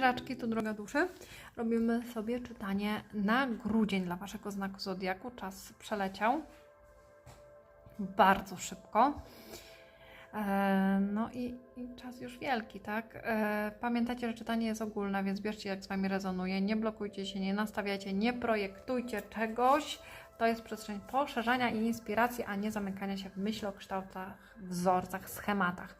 Raczki, tu droga duszy. Robimy sobie czytanie na grudzień dla Waszego znaku Zodiaku. Czas przeleciał bardzo szybko. E, No i, i czas już wielki, tak? E, Pamiętajcie, że czytanie jest ogólne, więc bierzcie jak z Wami rezonuje. Nie blokujcie się, nie nastawiajcie, nie projektujcie czegoś. To jest przestrzeń poszerzania i inspiracji, a nie zamykania się w myślokształtach, wzorcach, schematach.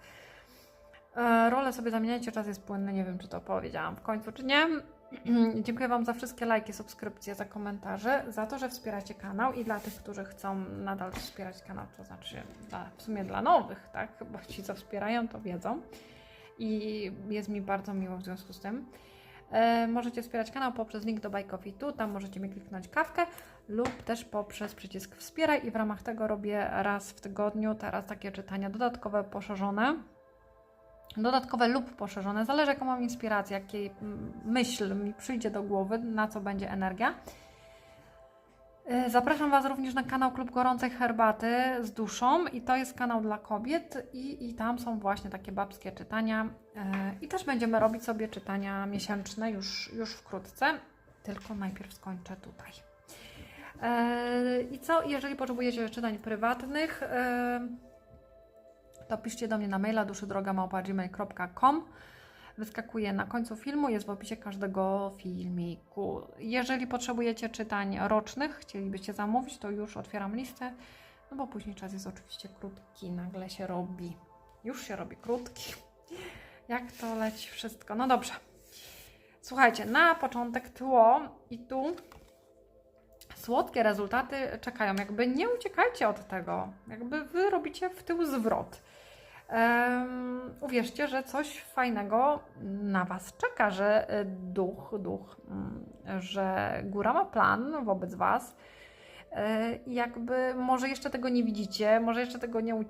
E, Role sobie zamieniajcie, czas jest płynny. Nie wiem, czy to powiedziałam w końcu, czy nie. Dziękuję Wam za wszystkie lajki, subskrypcje, za komentarze, za to, że wspieracie kanał i dla tych, którzy chcą nadal wspierać kanał, to znaczy dla, w sumie dla nowych, tak? Bo ci, co wspierają, to wiedzą. I jest mi bardzo miło w związku z tym. E, możecie wspierać kanał poprzez link do Buy Coffee tu, tam możecie mi kliknąć kawkę lub też poprzez przycisk wspieraj i w ramach tego robię raz w tygodniu teraz takie czytania dodatkowe, poszerzone dodatkowe lub poszerzone, zależy jaką mam inspirację, jakiej mm, myśl mi przyjdzie do głowy, na co będzie energia. Y, Zapraszam Was również na kanał Klub Gorącej Herbaty z duszą i to jest kanał dla kobiet i, i tam są właśnie takie babskie czytania Y, i też będziemy robić sobie czytania miesięczne już, już wkrótce, tylko najpierw skończę tutaj. Y, I co, jeżeli potrzebujecie czytań prywatnych, y, to piszcie do mnie na maila duszydroga.gmail.com Wyskakuje na końcu filmu, jest w opisie każdego filmiku. Jeżeli potrzebujecie czytań rocznych, chcielibyście zamówić, to już otwieram listę, no bo później czas jest oczywiście krótki, nagle się robi. Już się robi krótki. Jak to leci wszystko? No dobrze. Słuchajcie, na początek tło i tu słodkie rezultaty czekają. Jakby nie uciekajcie od tego. Jakby wy robicie w tył zwrot. Um, uwierzcie, że coś fajnego na Was czeka, że duch, duch, mm, że góra ma plan wobec Was. I Jakby może jeszcze tego nie widzicie, może jeszcze tego nie,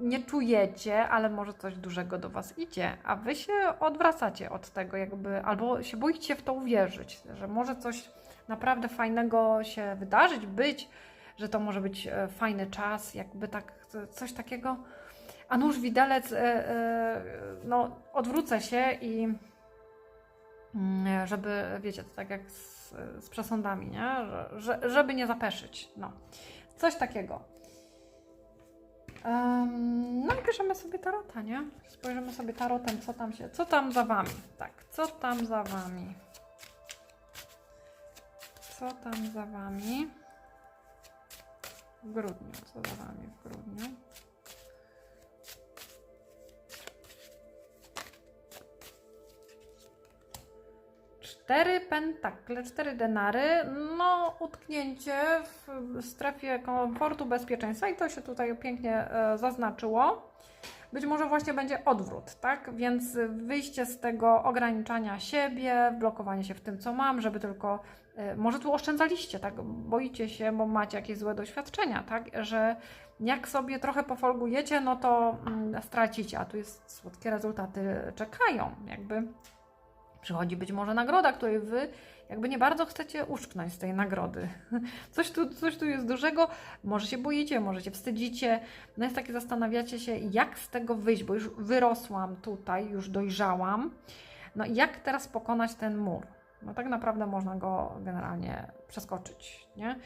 nie czujecie, ale może coś dużego do Was idzie, a Wy się odwracacie od tego, jakby, albo się boicie w to uwierzyć, że może coś naprawdę fajnego się wydarzyć, być, że to może być e, fajny czas, jakby tak, coś takiego. A nóż widelec, e, e, no odwrócę się i mm, żeby, wiecie, to tak jak z, z przesądami, nie? Że, że, żeby nie zapeszyć, no. Coś takiego. No i piszemy sobie tarota, nie? Spojrzymy sobie tarotem, co tam się, co tam za Wami, tak, co tam za Wami. Co tam za Wami? W grudniu, co za Wami w grudniu? Cztery pentakle, cztery denary, no utknięcie w strefie komfortu, bezpieczeństwa i to się tutaj pięknie e, zaznaczyło. Być może właśnie będzie odwrót, tak? Więc wyjście z tego ograniczania siebie, blokowanie się w tym, co mam, żeby tylko. e, Może tu oszczędzaliście, tak? Boicie się, bo macie jakieś złe doświadczenia, tak? Że jak sobie trochę pofolgujecie, no to mm, stracicie, a tu jest słodkie rezultaty czekają, jakby przychodzi być może nagroda, której wy jakby nie bardzo chcecie uszknąć z tej nagrody. Coś tu, coś tu jest dużego, może się boicie, może się wstydzicie. No jest takie, zastanawiacie się, jak z tego wyjść, bo już wyrosłam tutaj, już dojrzałam. No jak teraz pokonać ten mur? No tak naprawdę można go generalnie przeskoczyć, nie?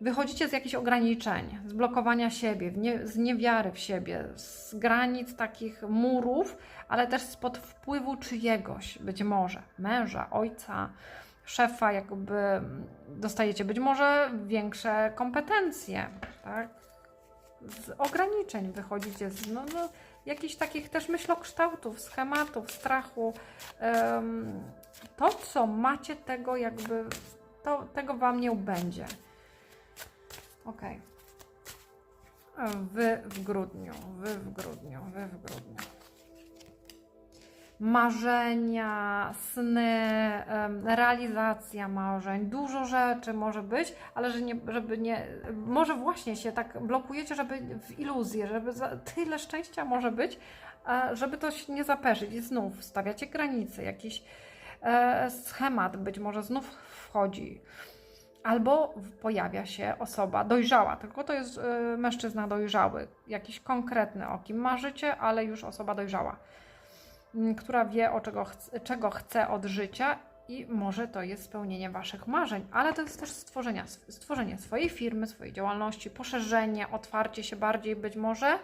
Wychodzicie z jakichś ograniczeń, z blokowania siebie, nie, z niewiary w siebie, z granic takich murów, ale też spod wpływu czyjegoś, być może męża, ojca, szefa, jakby dostajecie być może większe kompetencje, tak? Z ograniczeń wychodzicie, z no, no, jakichś takich też myślokształtów, schematów, strachu. To, co macie, tego jakby, to, tego Wam nie ubędzie. Okej. Wy w grudniu, wy w grudniu, wy w grudniu. Marzenia, sny, realizacja marzeń, dużo rzeczy może być, ale że nie, żeby nie, może właśnie się tak blokujecie, żeby w iluzję, żeby tyle szczęścia może być, a żeby to się nie zapeszyć. I znów stawiacie granice, jakiś e, schemat być może znów wchodzi albo pojawia się osoba dojrzała, tylko to jest y, mężczyzna dojrzały, jakiś konkretny, o kim marzycie, ale już osoba dojrzała, która wie, o czego, chce, czego chce od życia i może to jest spełnienie Waszych marzeń, ale to jest też stworzenia, stworzenie swojej firmy, swojej działalności, poszerzenie, otwarcie się bardziej być może,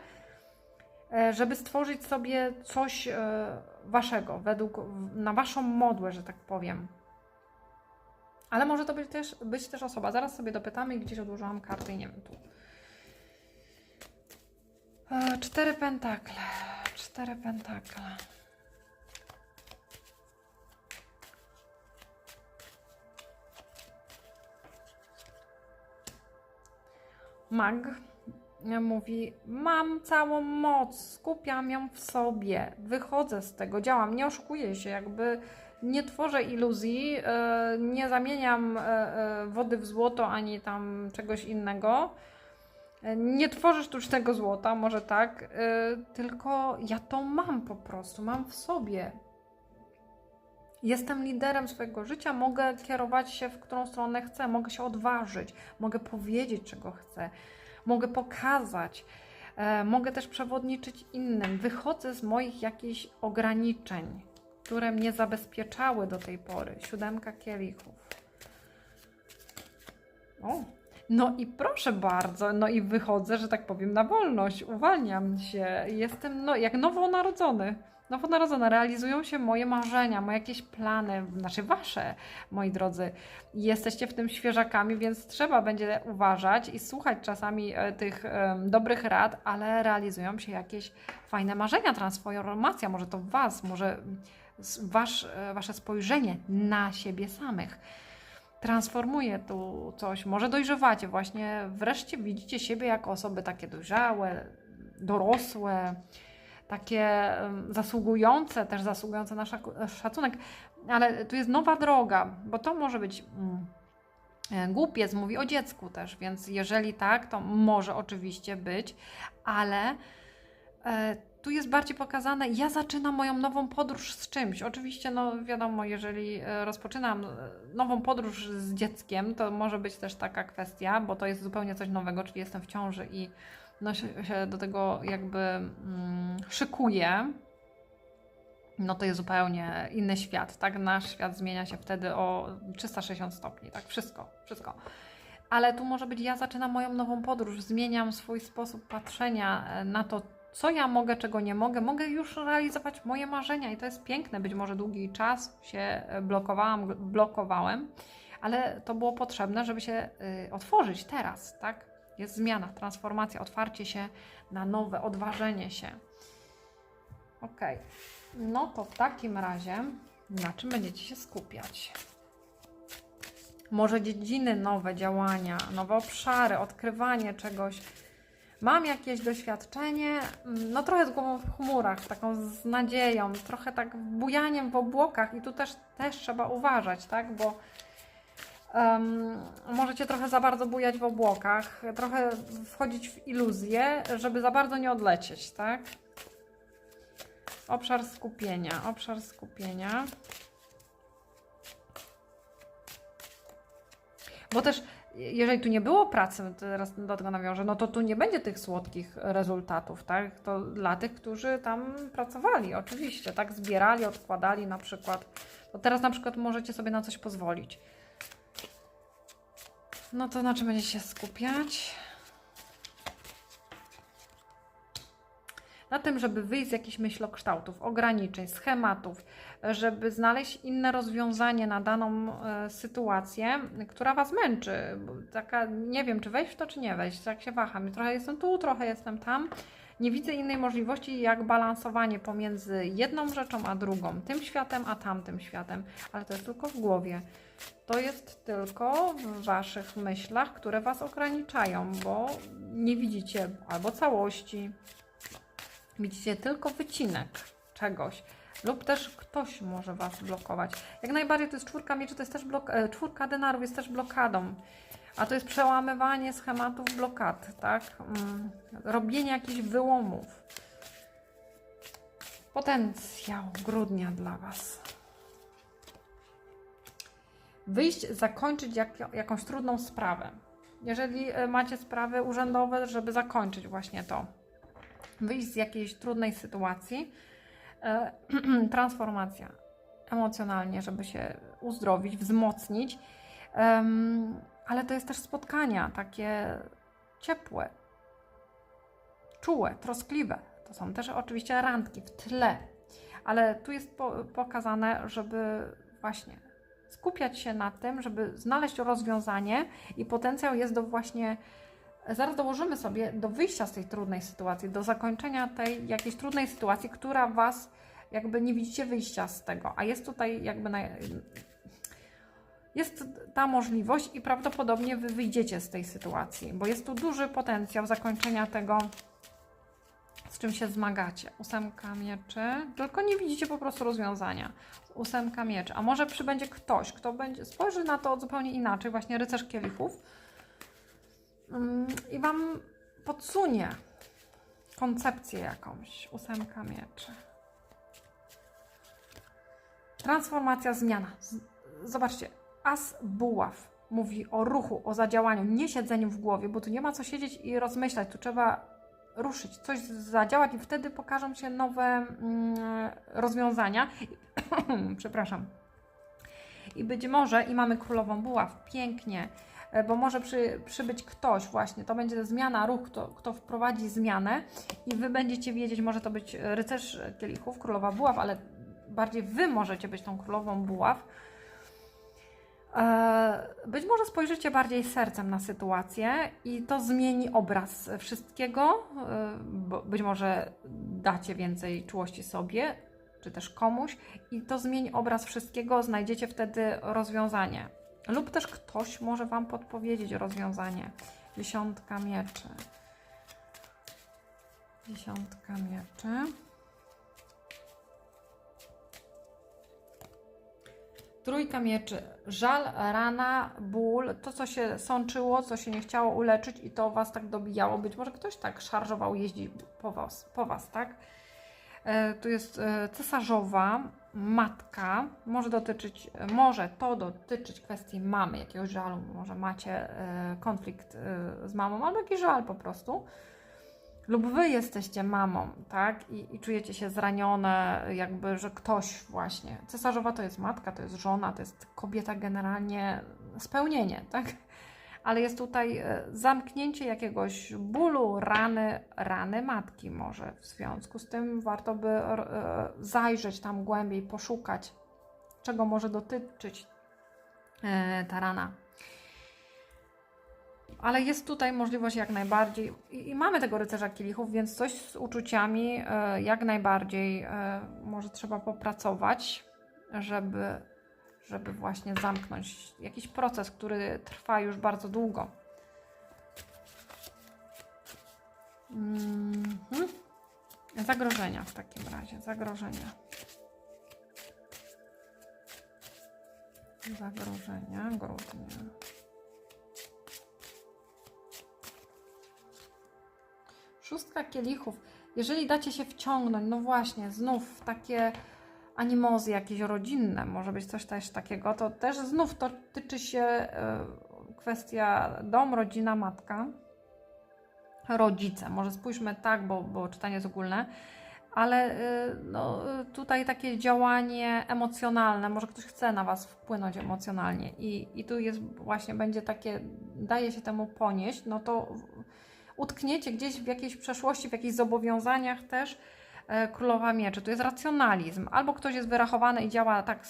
e, żeby stworzyć sobie coś e, Waszego, według, na Waszą modłę, że tak powiem. Ale może to być też, być też osoba. Zaraz sobie dopytamy i gdzieś odłożyłam karty i nie wiem tu. E, Cztery pentakle. Cztery pentakle. Mag mówi: Mam całą moc, skupiam ją w sobie, wychodzę z tego, działam, nie oszukuję się, jakby nie tworzę iluzji, e, nie zamieniam e, e, wody w złoto ani tam czegoś innego. Nie tworzę sztucznego złota, może tak, tylko ja to mam po prostu, mam w sobie. Jestem liderem swojego życia, mogę kierować się w którą stronę chcę, mogę się odważyć, mogę powiedzieć, czego chcę, mogę pokazać, e, mogę też przewodniczyć innym. Wychodzę z moich jakichś ograniczeń, które mnie zabezpieczały do tej pory. Siódemka kielichów. O, no i proszę bardzo, no i wychodzę, że tak powiem, na wolność, uwalniam się, jestem no, jak nowonarodzony. Nowonarodzona, realizują się moje marzenia, moje jakieś plany, znaczy wasze, moi drodzy. Jesteście w tym świeżakami, więc trzeba będzie uważać i słuchać czasami e, tych dobrych rad, ale realizują się jakieś fajne marzenia, transformacja, może to was, może wasz, e, wasze spojrzenie na siebie samych transformuje tu coś, może dojrzewacie właśnie, wreszcie widzicie siebie jako osoby takie dojrzałe, dorosłe, takie zasługujące, też zasługujące na szacunek, ale tu jest nowa droga, bo to może być mm, e, głupiec, mówi o dziecku też, więc jeżeli tak, to może oczywiście być, ale e, tu jest bardziej pokazane, ja zaczynam moją nową podróż z czymś. Oczywiście, no wiadomo, jeżeli e, rozpoczynam nową podróż z dzieckiem, to może być też taka kwestia, bo to jest zupełnie coś nowego, czyli jestem w ciąży i no, się, do tego jakby mm, szykuję. No to jest zupełnie inny świat, tak? Nasz świat zmienia się wtedy o 360 stopni, tak? Wszystko, wszystko. Ale tu może być, ja zaczynam moją nową podróż, zmieniam swój sposób patrzenia e, na to, co ja mogę, czego nie mogę. Mogę już realizować moje marzenia i to jest piękne. Być może długi czas się e, blokowałam, blokowałem, ale to było potrzebne, żeby się y, otworzyć teraz, tak? Jest zmiana, transformacja, otwarcie się na nowe, odważenie się. Ok, no to w takim razie na czym będziecie się skupiać? Może dziedziny nowe, działania, nowe obszary, odkrywanie czegoś. Mam jakieś doświadczenie, mm, no trochę z głową w chmurach, taką z nadzieją, trochę tak bujaniem w obłokach i tu też, też trzeba uważać, tak, bo em, możecie trochę za bardzo bujać w obłokach, trochę wchodzić w iluzję, żeby za bardzo nie odlecieć, tak. Obszar skupienia, obszar skupienia. Bo też, jeżeli tu nie było pracy, teraz do tego nawiążę, no to tu nie będzie tych słodkich rezultatów, tak? To dla tych, którzy tam pracowali, oczywiście, tak? Zbierali, odkładali na przykład. To teraz na przykład możecie sobie na coś pozwolić. No to na czym będziecie się skupiać? na tym, żeby wyjść z jakichś myślokształtów, ograniczeń, schematów, żeby znaleźć inne rozwiązanie na daną e, sytuację, która Was męczy. Taka, nie wiem, czy wejść w to, czy nie wejść. Tak się waham. Trochę jestem tu, trochę jestem tam. Nie widzę innej możliwości jak balansowanie pomiędzy jedną rzeczą a drugą, tym światem a tamtym światem, ale to jest tylko w głowie. To jest tylko w Waszych myślach, które Was ograniczają, bo nie widzicie albo całości, Widzicie tylko wycinek czegoś. Lub też ktoś może Was blokować. Jak najbardziej to jest czwórka mieczy, to jest też blok, e, czwórka denarów jest też blokadą. A to jest przełamywanie schematów blokad, tak? Mm, robienie jakichś wyłomów. Potencjał grudnia dla Was. Wyjść, zakończyć jak, jakąś trudną sprawę. Jeżeli e, macie sprawy urzędowe, żeby zakończyć właśnie to, wyjść z jakiejś trudnej sytuacji, e, transformacja emocjonalnie, żeby się uzdrowić, wzmocnić, ale to jest też spotkania takie ciepłe, czułe, troskliwe. To są też oczywiście randki w tle, ale tu jest po, pokazane, żeby właśnie skupiać się na tym, żeby znaleźć rozwiązanie i potencjał jest do właśnie, zaraz dołożymy sobie, do wyjścia z tej trudnej sytuacji, do zakończenia tej jakiejś trudnej sytuacji, która Was jakby nie widzicie wyjścia z tego, a jest tutaj jakby na, jest ta możliwość i prawdopodobnie Wy wyjdziecie z tej sytuacji, bo jest tu duży potencjał zakończenia tego, czym się zmagacie. Ósemka mieczy, tylko nie widzicie po prostu rozwiązania. Ósemka mieczy, a może przybędzie ktoś, kto będzie spojrzy na to zupełnie inaczej, właśnie rycerz kielichów mm, i Wam podsunie koncepcję jakąś. Ósemka mieczy. Transformacja, zmiana. Zobaczcie, as buław mówi o ruchu, o zadziałaniu, nie siedzeniu w głowie, bo tu nie ma co siedzieć i rozmyślać, tu trzeba ruszyć, coś zadziałać i wtedy pokażą się nowe mm, rozwiązania. Przepraszam. I być może, i mamy królową buław, pięknie, e, bo może przy, przybyć ktoś właśnie, to będzie zmiana, ruch, kto, kto wprowadzi zmianę i Wy będziecie wiedzieć, może to być rycerz kielichów, królowa buław, ale bardziej Wy możecie być tą królową buław, być może spojrzycie bardziej sercem na sytuację i to zmieni obraz wszystkiego. E, być może dacie więcej czułości sobie, czy też komuś, i to zmieni obraz wszystkiego. Znajdziecie wtedy rozwiązanie. Lub też ktoś może Wam podpowiedzieć rozwiązanie. Dziesiątka mieczy. Dziesiątka mieczy. Trójka mieczy. Żal, rana, ból, to co się sączyło, co się nie chciało uleczyć i to Was tak dobijało. Być może ktoś tak szarżował, jeździ po Was, po was tak? E, tu jest e, cesarzowa, matka. Może dotyczyć, może to dotyczyć kwestii mamy, jakiegoś żalu. Może macie e, konflikt e, z mamą albo jakiś żal po prostu lub wy jesteście mamą, tak? I, I, czujecie się zranione, jakby, że ktoś właśnie. Cesarzowa to jest matka, to jest żona, to jest kobieta generalnie spełnienie, tak? Ale jest tutaj e, zamknięcie jakiegoś bólu, rany, rany matki może. W związku z tym warto by e, zajrzeć tam głębiej, poszukać, czego może dotyczyć e, ta rana ale jest tutaj możliwość jak najbardziej, i, i mamy tego rycerza kielichów, więc coś z uczuciami e, jak najbardziej e, może trzeba popracować, żeby, żeby właśnie zamknąć jakiś proces, który trwa już bardzo długo. Mm -hmm. Zagrożenia w takim razie, zagrożenia. Zagrożenia, grudnia. Szóstka kielichów. Jeżeli dacie się wciągnąć, no właśnie, znów w takie animozy jakieś rodzinne, może być coś też takiego, to też znów to tyczy się y, kwestia dom, rodzina, matka, rodzice. Może spójrzmy tak, bo, bo czytanie jest ogólne, ale y, no, tutaj takie działanie emocjonalne, może ktoś chce na Was wpłynąć emocjonalnie i, i tu jest właśnie, będzie takie, daje się temu ponieść, no to utkniecie gdzieś w jakiejś przeszłości, w jakichś zobowiązaniach też e, królowa mieczy. To jest racjonalizm. Albo ktoś jest wyrachowany i działa tak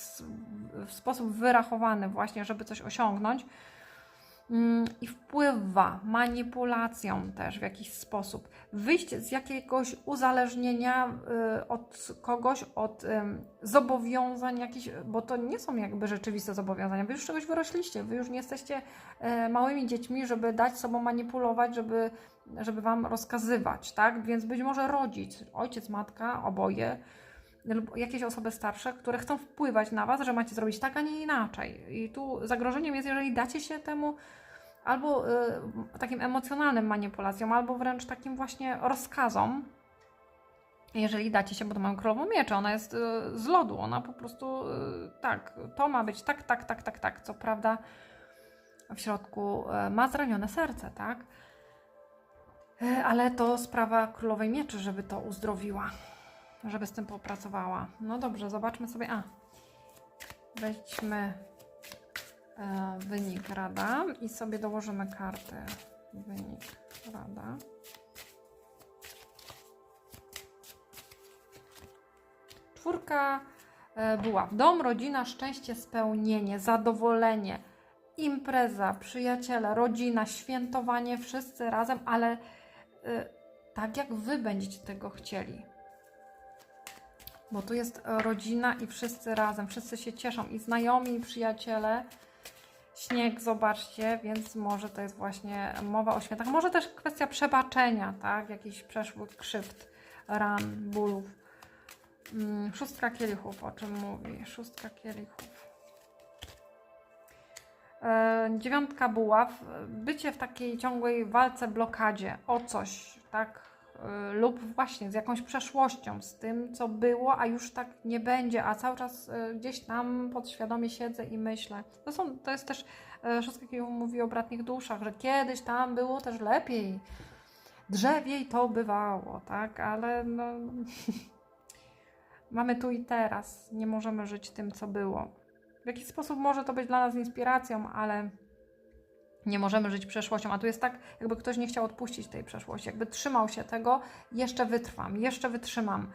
w sposób wyrachowany właśnie, żeby coś osiągnąć mm, i wpływa manipulacją też w jakiś sposób. Wyjść z jakiegoś uzależnienia y, od kogoś, od zobowiązań jakichś, bo to nie są jakby rzeczywiste zobowiązania. Wy już czegoś wyrośliście, wy już nie jesteście e, małymi dziećmi, żeby dać sobą manipulować, żeby żeby Wam rozkazywać, tak? Więc być może rodzic, ojciec, matka, oboje, lub jakieś osoby starsze, które chcą wpływać na Was, że macie zrobić tak, a nie inaczej. I tu zagrożeniem jest, jeżeli dacie się temu albo y, takim emocjonalnym manipulacjom, albo wręcz takim właśnie rozkazom, jeżeli dacie się, bo to mam królową miecze, ona jest y, z lodu, ona po prostu y, tak, to ma być tak, tak, tak, tak, tak. Co prawda w środku y, ma zranione serce, tak? Y, ale to sprawa królowej mieczy, żeby to uzdrowiła, żeby z tym popracowała. No dobrze, zobaczmy sobie. A, weźmy e, wynik rada i sobie dołożymy karty. Wynik rada. Czwórka e, była w dom, rodzina, szczęście, spełnienie, zadowolenie, impreza, przyjaciele, rodzina, świętowanie, wszyscy razem, ale e, tak jak wy będziecie tego chcieli. Bo tu jest e, rodzina i wszyscy razem, wszyscy się cieszą i znajomi, i przyjaciele. Śnieg, zobaczcie, więc może to jest właśnie mowa o świętach. Może też kwestia przebaczenia, tak? Jakichś przeszłych krzywd, ran, bólów. Mm, Szóstka kielichów, o czym mówi? Szóstka kielichów. E, dziewiątka buław. Bycie w takiej ciągłej walce, blokadzie o coś, tak? E, lub właśnie z jakąś przeszłością, z tym, co było, a już tak nie będzie, a cały czas e, gdzieś tam podświadomie siedzę i myślę. To, są, to jest też kielichów mówi o bratnich duszach, że kiedyś tam było też lepiej. Drzewiej to bywało, tak? Ale no, mamy tu i teraz. Nie możemy żyć tym, co było. Jakiś sposób może to być dla nas inspiracją, ale nie możemy żyć przeszłością. A tu jest tak, jakby ktoś nie chciał odpuścić tej przeszłości, jakby trzymał się tego, jeszcze wytrwam, jeszcze wytrzymam,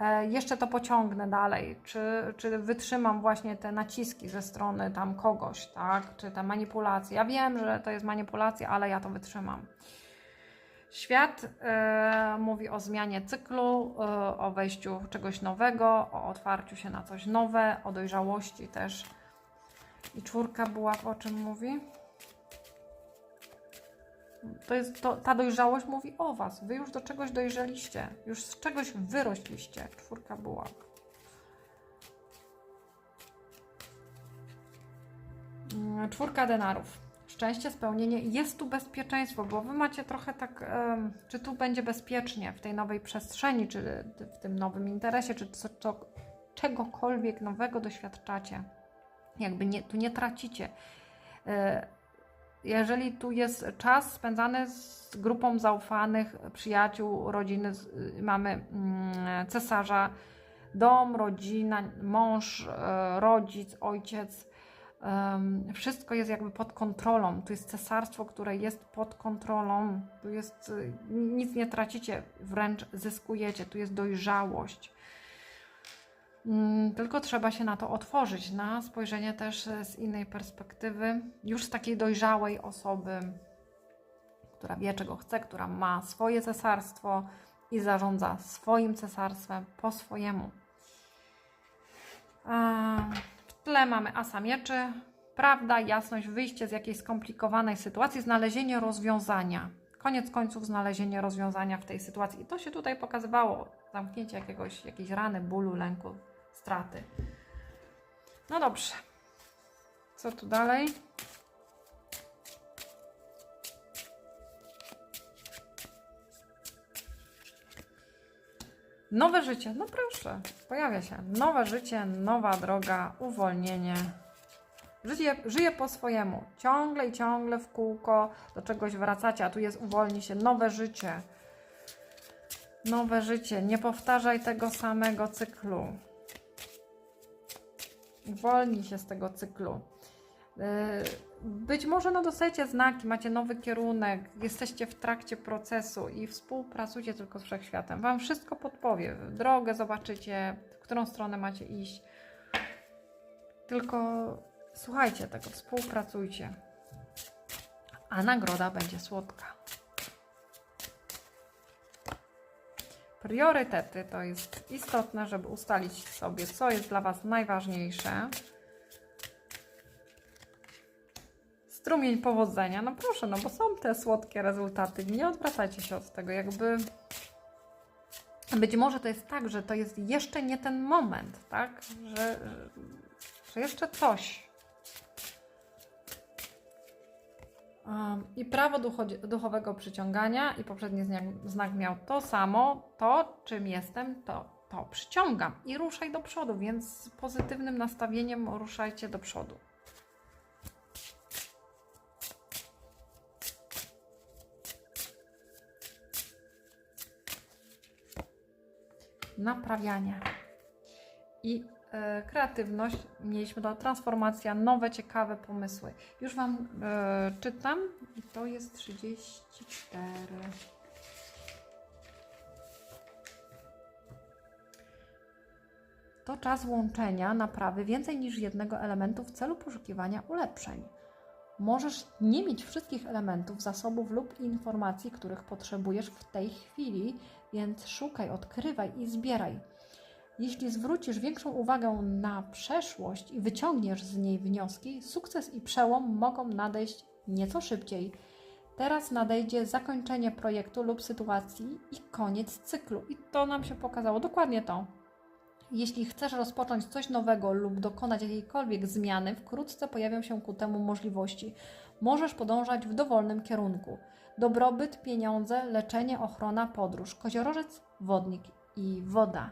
e, jeszcze to pociągnę dalej, czy, czy wytrzymam właśnie te naciski ze strony tam kogoś, tak, czy te manipulacje. Ja wiem, że to jest manipulacja, ale ja to wytrzymam. Świat e, mówi o zmianie cyklu, e, o wejściu czegoś nowego, o otwarciu się na coś nowe, o dojrzałości też. I czwórka była o czym mówi? To jest to, ta dojrzałość mówi o Was. Wy już do czegoś dojrzeliście, już z czegoś wyrośliście. Czwórka była. Mm, Czwórka denarów szczęście, spełnienie, jest tu bezpieczeństwo, bo wy macie trochę tak, czy tu będzie bezpiecznie w tej nowej przestrzeni, czy w tym nowym interesie, czy co, co, czegokolwiek nowego doświadczacie. Jakby nie, tu nie tracicie. E, Jeżeli tu jest czas spędzany z grupą zaufanych przyjaciół, rodziny, z- mamy mm, cesarza, dom, rodzina, mąż, e, rodzic, ojciec, wszystko jest jakby pod kontrolą. Tu jest cesarstwo, które jest pod kontrolą. Tu jest, y, nic nie tracicie, wręcz zyskujecie. Tu jest dojrzałość. Mm, Tylko trzeba się na to otworzyć, na spojrzenie też e, z innej perspektywy, już z takiej dojrzałej osoby, która wie, czego chce, która ma swoje cesarstwo i zarządza swoim cesarstwem po swojemu. Em, W tle mamy asa mieczy, prawda, jasność, wyjście z jakiejś skomplikowanej sytuacji, znalezienie rozwiązania. Koniec końców znalezienie rozwiązania w tej sytuacji. I to się tutaj pokazywało. Zamknięcie jakiegoś, jakiejś rany, bólu, lęku, straty. No dobrze. Co tu dalej? Nowe życie, no proszę, pojawia się. Nowe życie, nowa droga, uwolnienie. Żyję, żyję po swojemu. Ciągle i ciągle w kółko do czegoś wracacie, a tu jest uwolni się, nowe życie. Nowe życie. Nie powtarzaj tego samego cyklu. Uwolnij się z tego cyklu. Yy, Być może no dostajecie znaki, macie nowy kierunek, jesteście w trakcie procesu i współpracujcie tylko z wszechświatem. Wam wszystko podpowie. Drogę zobaczycie, w którą stronę macie iść. Tylko słuchajcie tego, współpracujcie. A nagroda będzie słodka. Priorytety to jest istotne, żeby ustalić sobie, co jest dla Was najważniejsze. Strumień powodzenia, no proszę, no bo są te słodkie rezultaty. Nie odwracajcie się od tego, jakby. Być może to jest tak, że to jest jeszcze nie ten moment, tak? Że, że jeszcze coś. I prawo ducho- duchowego przyciągania i poprzedni znak, znak miał to samo. To, czym jestem, to, to przyciągam. I ruszaj do przodu, więc z pozytywnym nastawieniem ruszajcie do przodu. Naprawianie. I kreatywność, mieliśmy to transformacja, nowe, ciekawe pomysły. Już Wam e, czytam i to jest 34. To czas łączenia naprawy więcej niż jednego elementu w celu poszukiwania ulepszeń. Możesz nie mieć wszystkich elementów, zasobów lub informacji, których potrzebujesz w tej chwili, więc szukaj, odkrywaj i zbieraj. Jeśli zwrócisz większą uwagę na przeszłość i wyciągniesz z niej wnioski, sukces i przełom mogą nadejść nieco szybciej. Teraz nadejdzie zakończenie projektu lub sytuacji i koniec cyklu. I to nam się pokazało dokładnie to. Jeśli chcesz rozpocząć coś nowego lub dokonać jakiejkolwiek zmiany, wkrótce pojawią się ku temu możliwości. Możesz podążać w dowolnym kierunku. Dobrobyt, pieniądze, leczenie, ochrona, podróż, koziorożec, wodnik i woda.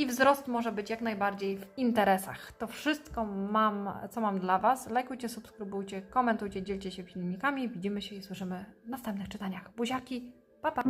I wzrost może być jak najbardziej w interesach. To wszystko mam, co mam dla Was. Lajkujcie, subskrybujcie, komentujcie, dzielcie się filmikami. Widzimy się i słyszymy w następnych czytaniach. Buziaki, pa pa!